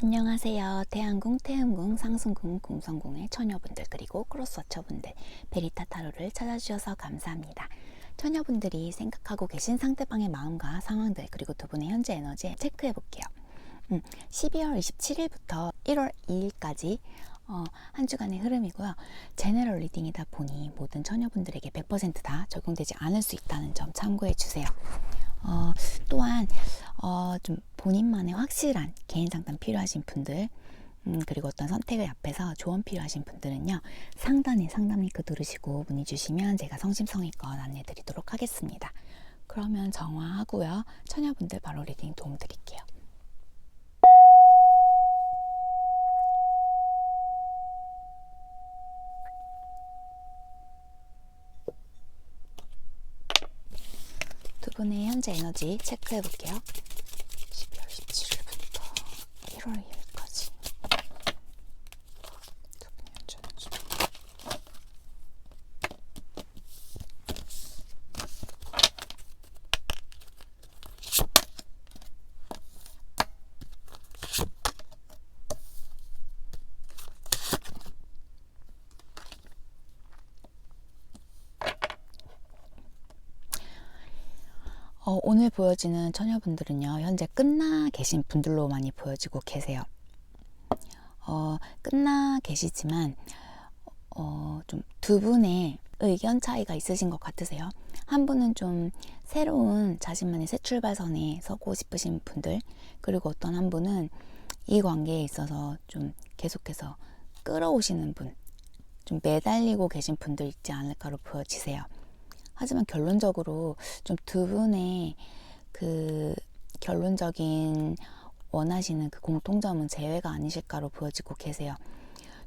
안녕하세요. 태양궁, 태음궁, 상승궁, 궁성궁의 처녀분들 그리고 크로스워처분들 베리타 타로를 찾아주셔서 감사합니다. 처녀분들이 생각하고 계신 상대방의 마음과 상황들 그리고 두 분의 현재 에너지 체크해 볼게요. 음, 12월 27일부터 1월 2일까지 어, 한 주간의 흐름이고요. 제네럴 리딩이다 보니 모든 처녀분들에게 100%다 적용되지 않을 수 있다는 점 참고해 주세요. 어, 또한 어, 좀 본인만의 확실한 개인 상담 필요하신 분들 음, 그리고 어떤 선택을 앞에서 조언 필요하신 분들은요 상단에 상담 링크 누르시고 문의 주시면 제가 성심성의껏 안내 드리도록 하겠습니다. 그러면 정화하고요 처녀분들 바로 리딩 도움 드릴게요. 두 분의 현재 에너지 체크해 볼게요. 12월 17일부터 1월 2일까지. 두 분의 현재 에너지. 어, 오늘 보여지는 처녀분들은요, 현재 끝나 계신 분들로 많이 보여지고 계세요. 어, 끝나 계시지만, 어, 좀 두 분의 의견 차이가 있으신 것 같으세요. 한 분은 좀 새로운 자신만의 새 출발선에 서고 싶으신 분들, 그리고 어떤 한 분은 이 관계에 있어서 좀 계속해서 끌어오시는 분, 좀 매달리고 계신 분들 있지 않을까로 보여지세요. 하지만 결론적으로 좀 두 분의 그 결론적인 원하시는 그 공통점은 재회가 아니실까로 보여지고 계세요.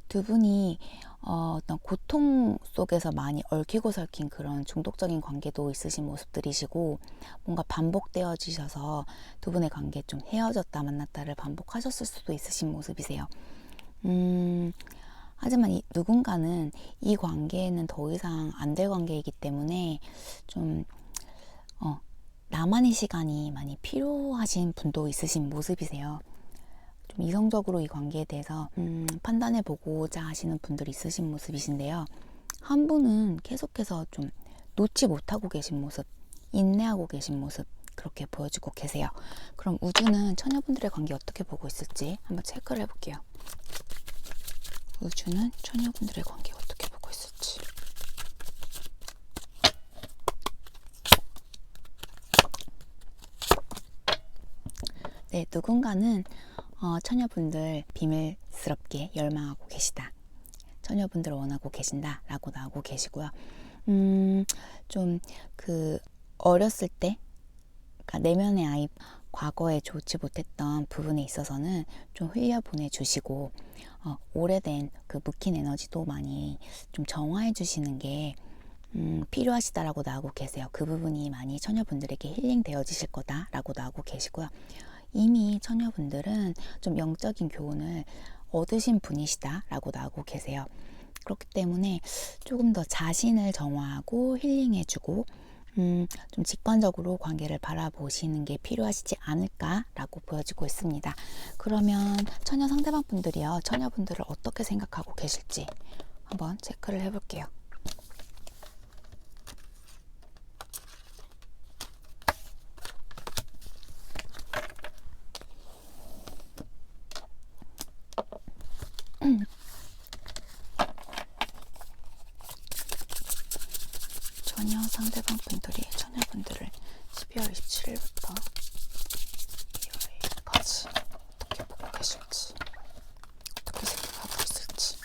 두 분이 어, 어떤 고통 속에서 많이 얽히고 설킨 그런 중독적인 관계도 있으신 모습들이시고 뭔가 반복되어지셔서 두 분의 관계 좀 헤어졌다 만났다를 반복하셨을 수도 있으신 모습이세요. 음, 하지만 이, 누군가는 이 관계는 더 이상 안 될 관계이기 때문에 좀 어, 나만의 시간이 많이 필요하신 분도 있으신 모습이세요. 좀 이성적으로 이 관계에 대해서 음, 판단해 보고자 하시는 분들이 있으신 모습이신데요. 한 분은 계속해서 좀 놓지 못하고 계신 모습, 인내하고 계신 모습 그렇게 보여주고 계세요. 그럼 우주는 처녀분들의 관계 어떻게 보고 있을지 한번 체크를 해볼게요. 우주는 처녀분들의 관계 어떻게 보고 있을지. 네, 누군가는 어, 처녀분들 비밀스럽게 열망하고 계시다. 처녀분들을 원하고 계신다 라고 나오고 계시고요. 음, 좀 그 어렸을 때, 그러니까 내면의 아이 과거에 좋지 못했던 부분에 있어서는 좀 흘려 보내주시고 어, 오래된 그 묵힌 에너지도 많이 좀 정화해 주시는 게 음, 필요하시다라고 나오고 계세요. 그 부분이 많이 처녀분들에게 힐링 되어지실 거다라고 나오고 계시고요. 이미 처녀분들은 좀 영적인 교훈을 얻으신 분이시다라고 나오고 계세요. 그렇기 때문에 조금 더 자신을 정화하고 힐링해주고 음, 좀 직관적으로 관계를 바라보시는 게 필요하시지 않을까라고 보여지고 있습니다. 그러면 처녀 상대방 분들이요, 처녀분들을 어떻게 생각하고 계실지 한번 체크를 해볼게요. 전혀 상대방 분들이 처녀분들을 12월 27일부터 1월까지 어떻게 보고 계실지 어떻게 생각하고 있을지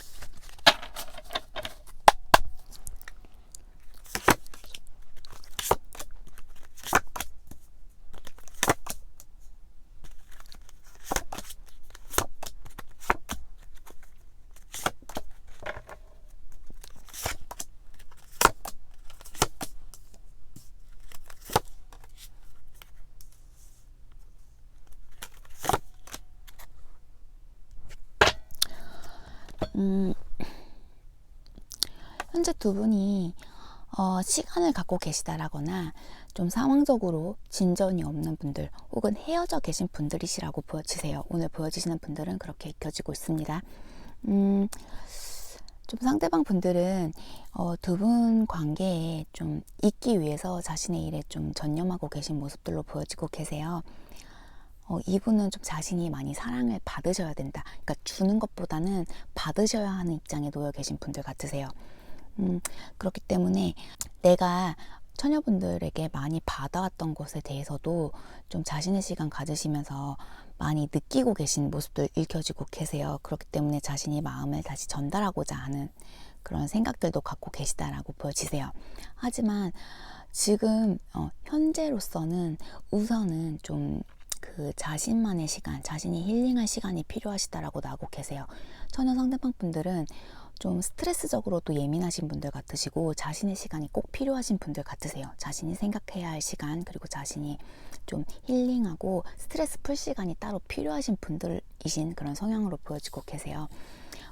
음, 현재 두 분이 어, 시간을 갖고 계시다라거나 좀 상황적으로 진전이 없는 분들 혹은 헤어져 계신 분들이시라고 보여지세요. 오늘 보여지시는 분들은 그렇게 익혀지고 있습니다. 음, 좀 상대방 분들은 어, 두 분 관계에 좀 있기 위해서 자신의 일에 좀 전념하고 계신 모습들로 보여지고 계세요. 어, 이분은 좀 자신이 많이 사랑을 받으셔야 된다. 그러니까 주는 것보다는 받으셔야 하는 입장에 놓여 계신 분들 같으세요. 음, 그렇기 때문에 내가 처녀분들에게 많이 받아왔던 것에 대해서도 좀 자신의 시간 가지시면서 많이 느끼고 계신 모습들 읽혀지고 계세요. 그렇기 때문에 자신이 마음을 다시 전달하고자 하는 그런 생각들도 갖고 계시다라고 보여지세요. 하지만 지금 어, 현재로서는 우선은 좀 그 자신만의 시간, 자신이 힐링할 시간이 필요하시다라고 나오고 계세요. 처녀 상대방 분들은 좀 스트레스적으로도 예민하신 분들 같으시고 자신의 시간이 꼭 필요하신 분들 같으세요. 자신이 생각해야 할 시간 그리고 자신이 좀 힐링하고 스트레스 풀 시간이 따로 필요하신 분들이신 그런 성향으로 보여지고 계세요.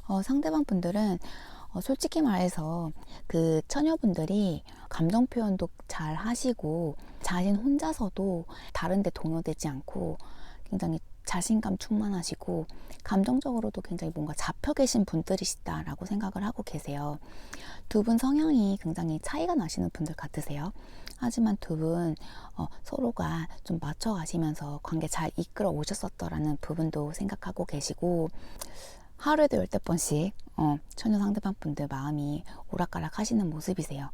어, 상대방 분들은 어, 솔직히 말해서 그 처녀분들이 감정 표현도 잘 하시고 자신 혼자서도 다른데 동요되지 않고 굉장히 자신감 충만하시고 감정적으로도 굉장히 뭔가 잡혀 계신 분들이시다라고 생각을 하고 계세요. 두 분 성향이 굉장히 차이가 나시는 분들 같으세요. 하지만 두분 어, 서로가 좀 맞춰 가시면서 관계 잘 이끌어 오셨었더라는 부분도 생각하고 계시고 하루에도 열댓 번씩 어, 처녀 상대방 분들 마음이 오락가락 하시는 모습이세요.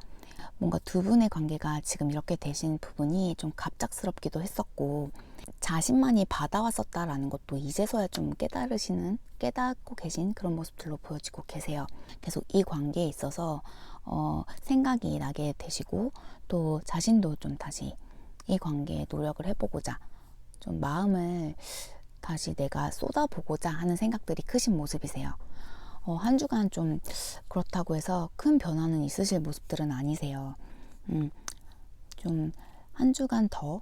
뭔가 두 분의 관계가 지금 이렇게 되신 부분이 좀 갑작스럽기도 했었고 자신만이 받아왔었다라는 것도 이제서야 좀 깨달으시는 깨닫고 계신 그런 모습들로 보여지고 계세요. 계속 이 관계에 있어서 어, 생각이 나게 되시고 또 자신도 좀 다시 이 관계에 노력을 해보고자 좀 마음을 다시 내가 쏟아보고자 하는 생각들이 크신 모습이세요. 어, 한 주간 좀 그렇다고 해서 큰 변화는 있으실 모습들은 아니세요. 음, 좀 한 주간 더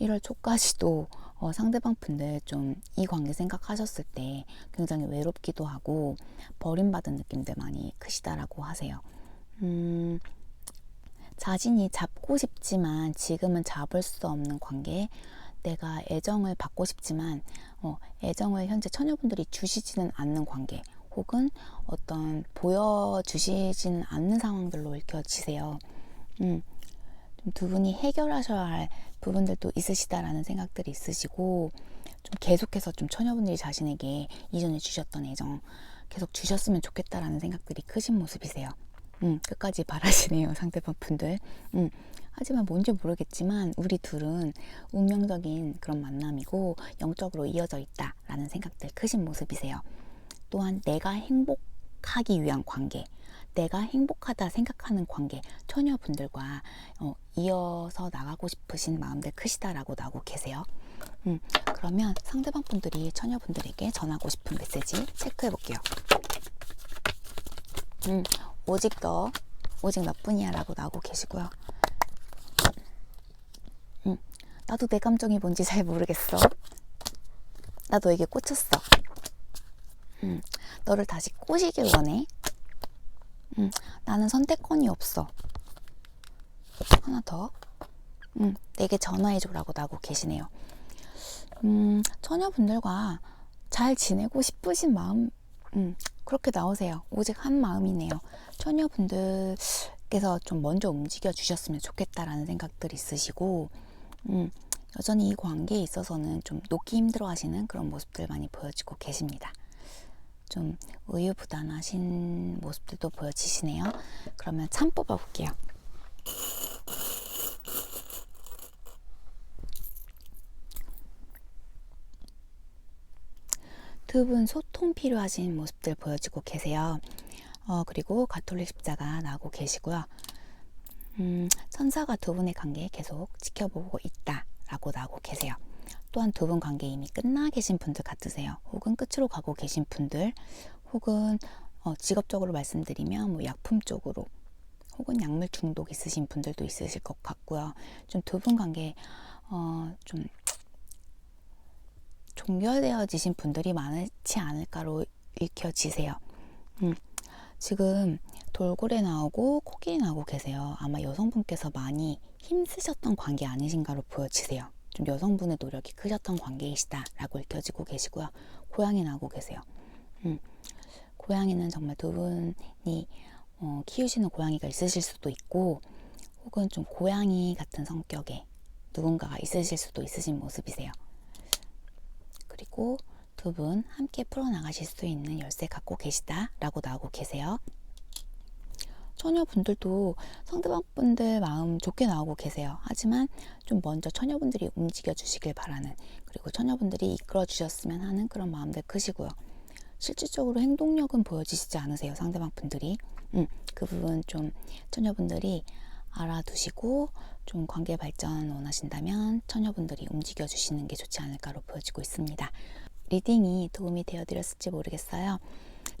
1월 초까지도 어, 상대방 분들 좀 이 관계 생각하셨을 때 굉장히 외롭기도 하고 버림받은 느낌들 많이 크시다라고 하세요. 음, 자신이 잡고 싶지만 지금은 잡을 수 없는 관계, 내가 애정을 받고 싶지만 어, 애정을 현재 처녀분들이 주시지는 않는 관계, 혹은 어떤 보여주시지는 않는 상황들로 읽혀지세요. 음, 두 분이 해결하셔야 할 부분들도 있으시다라는 생각들이 있으시고 좀 계속해서 좀 처녀분들이 자신에게 이전에 주셨던 애정 계속 주셨으면 좋겠다라는 생각들이 크신 모습이세요. 음, 끝까지 바라시네요 상대방 분들. 음, 하지만 뭔지 모르겠지만 우리 둘은 운명적인 그런 만남이고 영적으로 이어져 있다라는 생각들 크신 모습이세요. 또한 내가 행복하기 위한 관계, 내가 행복하다 생각하는 관계, 처녀분들과 어, 이어서 나가고 싶으신 마음들 크시다라고 나오고 계세요. 음, 그러면 상대방 분들이 처녀분들에게 전하고 싶은 메시지 체크해 볼게요. 음, 오직 너, 오직 너뿐이야 라고 나오고 계시고요. 음, 나도 내 감정이 뭔지 잘 모르겠어. 나 너에게 꽂혔어. 음, 너를 다시 꼬시길 원해. 음, 나는 선택권이 없어. 하나 더. 음, 내게 전화해줘라고 나고 계시네요. 음, 처녀분들과 잘 지내고 싶으신 마음, 음, 그렇게 나오세요. 오직 한 마음이네요. 처녀분들께서 좀 먼저 움직여 주셨으면 좋겠다라는 생각들이 있으시고, 음, 여전히 이 관계에 있어서는 좀 놓기 힘들어 하시는 그런 모습들 많이 보여지고 계십니다. 좀 우유부단하신 모습들도 보여지시네요. 그러면 참 뽑아볼게요. 두분 소통 필요하신 모습들 보여지고 계세요. 어, 그리고 가톨릭 십자가 나오고 계시고요. 음, 천사가 두 분의 관계 계속 지켜보고 있다라고 나오고 계세요. 또한 두 분 관계 이미 끝나 계신 분들 같으세요. 혹은 끝으로 가고 계신 분들, 혹은 어, 직업적으로 말씀드리면 뭐 약품 쪽으로 혹은 약물 중독 있으신 분들도 있으실 것 같고요. 좀 두 분 관계 어, 좀 종결되어지신 분들이 많지 않을까로 읽혀지세요. 음, 지금 돌고래 나오고 코끼리 나오고 계세요. 아마 여성분께서 많이 힘쓰셨던 관계 아니신가로 보여지세요. 좀 여성분의 노력이 크셨던 관계이시다라고 읽혀지고 계시고요. 고양이 나오고 계세요. 음, 고양이는 정말 두 분이 어, 키우시는 고양이가 있으실 수도 있고 혹은 좀 고양이 같은 성격의 누군가가 있으실 수도 있으신 모습이세요. 그리고 두 분 함께 풀어나가실 수 있는 열쇠 갖고 계시다 라고 나오고 계세요. 처녀분들도 상대방분들 마음 좋게 나오고 계세요. 하지만 좀 먼저 처녀분들이 움직여 주시길 바라는 그리고 처녀분들이 이끌어 주셨으면 하는 그런 마음들 크시고요. 실질적으로 행동력은 보여지시지 않으세요. 상대방 분들이. 음, 그 부분 좀 처녀분들이 알아두시고 좀 관계 발전 원하신다면 처녀분들이 움직여 주시는 게 좋지 않을까로 보여지고 있습니다. 리딩이 도움이 되어 드렸을지 모르겠어요.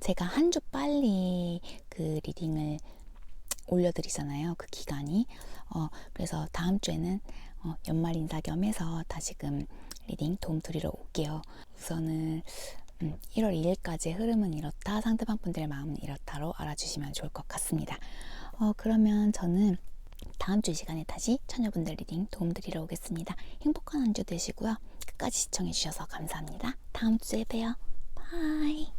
제가 한 주 빨리 그 리딩을 올려드리잖아요. 그 기간이. 어, 그래서 다음 주에는 어, 연말 인사 겸해서 다시금 리딩 도움 드리러 올게요. 우선은 음, 1월 2일까지의 흐름은 이렇다, 상대방 분들의 마음은 이렇다로 알아주시면 좋을 것 같습니다. 어, 그러면 저는 다음 주이 시간에 다시 처녀분들 리딩 도움 드리러 오겠습니다. 행복한 한 주 되시고요. 끝까지 시청해주셔서 감사합니다. 다음 주에 봬요. 바이.